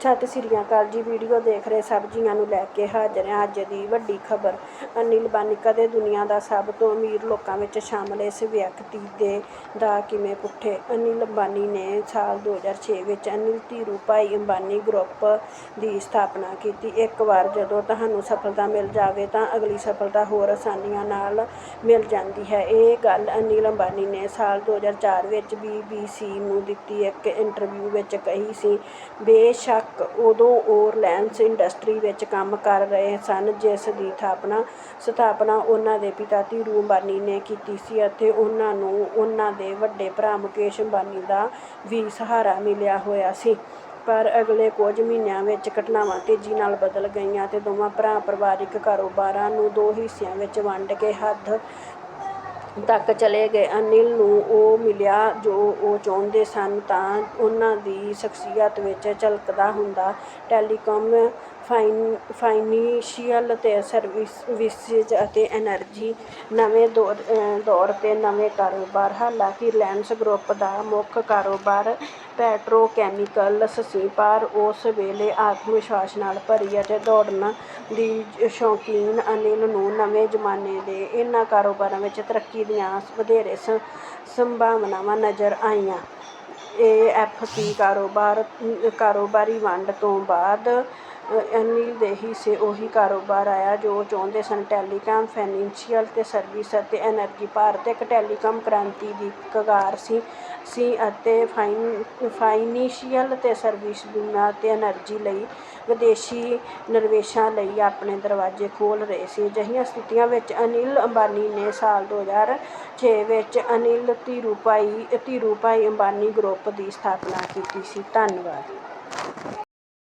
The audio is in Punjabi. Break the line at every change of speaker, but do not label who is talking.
ਸਤਿ ਸ੍ਰੀ ਅਕਾਲ ਜੀ ਵੀਡੀਓ ਦੇਖ ਰਹੇ ਸਭ ਜੀਆਂ ਨੂੰ ਲੈ ਕੇ ਹਾਜ਼ਰ ਹਾਂ ਅੱਜ ਦੀ ਵੱਡੀ ਖਬਰ। ਅਨਿਲ ਬਾਨੀ ਕਦੇ ਦੁਨੀਆ ਦਾ ਸਭ ਤੋਂ ਅਮੀਰ ਲੋਕਾਂ ਵਿੱਚ ਸ਼ਾਮਲ ਇਸ ਵਿਅਕਤੀ ਦੇ ਦਾ ਕਿਵੇਂ ਪੁੱਠੇ? ਅਨਿਲ ਅੰਬਾਨੀ ਨੇ ਸਾਲ 2006 ਵਿੱਚ ਅਨਿਲ ਧੀਰੂਭਾਈ ਅੰਬਾਨੀ ਗਰੁੱਪ ਦੀ ਸਥਾਪਨਾ ਕੀਤੀ। ਇੱਕ ਵਾਰ ਜਦੋਂ ਤੁਹਾਨੂੰ ਸਫਲਤਾ ਮਿਲ ਜਾਵੇ ਤਾਂ ਅਗਲੀ ਸਫਲਤਾ ਹੋਰ ਆਸਾਨੀਆਂ ਨਾਲ ਮਿਲ ਜਾਂਦੀ ਹੈ। ਇਹ ਗੱਲ ਅਨਿਲ ਅੰਬਾਨੀ ਨੇ ਸਾਲ 2004 ਵਿੱਚ BBC ਨੂੰ ਦਿੱਤੀ। ਇੱਕ ਇੰਟਰਵਿਊ ਵਿੱਚ ਕਹੀ ਸੀ, ਬੇਸ਼ੱਕ ਉਦੋਂ ਉਹ ਰਿਲਾਇੰਸ ਇੰਡਸਟਰੀ ਵਿੱਚ ਕੰਮ ਕਰ ਰਹੇ ਸਨ, ਜਿਸ ਦੀ ਸਥਾਪਨਾ ਸਥਾਪਨਾ ਉਹਨਾਂ ਦੇ ਪਿਤਾ ਧੀਰੂ ਅੰਬਾਨੀ ਨੇ ਕੀਤੀ ਸੀ ਅਤੇ ਉਹਨਾਂ ਨੂੰ ਉਹਨਾਂ ਦੇ ਵੱਡੇ ਭਰਾ ਮੁਕੇਸ਼ ਅੰਬਾਨੀ ਦਾ ਵੀ ਸਹਾਰਾ ਮਿਲਿਆ ਹੋਇਆ ਸੀ। ਪਰ ਅਗਲੇ ਕੁਝ ਮਹੀਨਿਆਂ ਵਿੱਚ ਘਟਨਾਵਾਂ ਤੇਜ਼ੀ ਨਾਲ ਬਦਲ ਗਈਆਂ ਅਤੇ ਦੋਵਾਂ ਭਰਾ ਪਰਿਵਾਰਕ ਕਾਰੋਬਾਰਾਂ ਨੂੰ ਦੋ ਹਿੱਸਿਆਂ ਵਿੱਚ ਵੰਡ ਕੇ ਹੱਦ ਤੱਕ ਚਲੇ ਗਏ। ਅਨਿਲ ਨੂੰ ਉਹ ਮਿਲਿਆ ਜੋ ਉਹ ਚਾਹੁੰਦੇ ਸਨ ਤਾਂ ਉਹਨਾਂ ਦੀ ਸ਼ਖਸੀਅਤ ਵਿੱਚ ਝਲਕਦਾ ਹੁੰਦਾ। ਟੈਲੀਕਾਮ ਫਾਈਨ ਫਾਈਨੈਂਸ਼ੀਅਲ ਤੇ ਸਰਵਿਸਿਜ਼ ਅਤੇ ਐਨਰਜੀ ਨਵੇਂ ਦੌਰ ਅ, ਦੌਰ ਤੇ ਨਵੇਂ ਕਾਰੋਬਾਰ। ਹਾਲਾਂਕਿ ਰਿਲਾਇੰਸ ਗਰੁੱਪ ਦਾ ਮੁੱਖ ਕਾਰੋਬਾਰ ਪੈਟਰੋਕੈਮੀਕਲਸ ਸੀ ਪਰ ਉਸ ਵੇਲੇ ਆਤਮ ਵਿਸ਼ਵਾਸ ਨਾਲ ਭਰੀ ਅਤੇ ਦੌੜਨ ਦੀ ਸ਼ੌਕੀਨ ਅਨਿਲ ਨੂੰ ਨਵੇਂ ਜ਼ਮਾਨੇ ਦੇ ਇਹਨਾਂ ਕਾਰੋਬਾਰਾਂ ਵਿੱਚ ਤਰੱਕੀ ਦੀਆਂ ਵਧੇਰੇ ਸ- ਸੰਭਾਵਨਾਵਾਂ ਨਜ਼ਰ ਆਈਆਂ। ਏ ਐੱਫ ਸੀ ਕਾਰੋਬਾਰ ਕਾਰੋਬਾਰੀ ਵੰਡ ਤੋਂ ਬਾਅਦ ਅਨਿਲ ਦੇ ਹਿੱਸੇ ਉਹੀ ਕਾਰੋਬਾਰ ਆਇਆ ਜੋ ਉਹ ਚਾਹੁੰਦੇ ਸਨ, ਟੈਲੀਕਾਮ, ਫਾਈਨੈਂਸ਼ੀਅਲ ਤੇ ਸਰਵਿਸ ਅਤੇ ਐਨਰਜੀ ਭਾਰਤ ਇੱਕ ਟੈਲੀਕਾਮ ਕ੍ਰਾਂਤੀ ਦੀ ਕਗਾਰ ਸੀ ਅਤੇ ਫਾਈਨ, ਫਾਈਨੈਂਸ਼ੀਅਲ ਤੇ ਸਰਵਿਸ ਬੀਮਾ ਅਤੇ ਐਨਰਜੀ ਲਈ ਵਿਦੇਸ਼ੀ ਨਿਵੇਸ਼ਾਂ ਲਈ ਆਪਣੇ ਦਰਵਾਜ਼ੇ ਖੋਲ੍ਹ ਰਹੇ ਸੀ। ਅਜਿਹੀਆਂ ਸਥਿਤੀਆਂ ਵਿੱਚ ਅਨਿਲ ਅੰਬਾਨੀ ਨੇ ਸਾਲ 2006 ਵਿੱਚ ਅਨਿਲ ਧੀਰੂਭਾਈ ਧੀਰੂਭਾਈ ਅੰਬਾਨੀ ਗਰੁੱਪ ਦੀ ਸਥਾਪਨਾ ਕੀਤੀ ਸੀ। ਧੰਨਵਾਦ।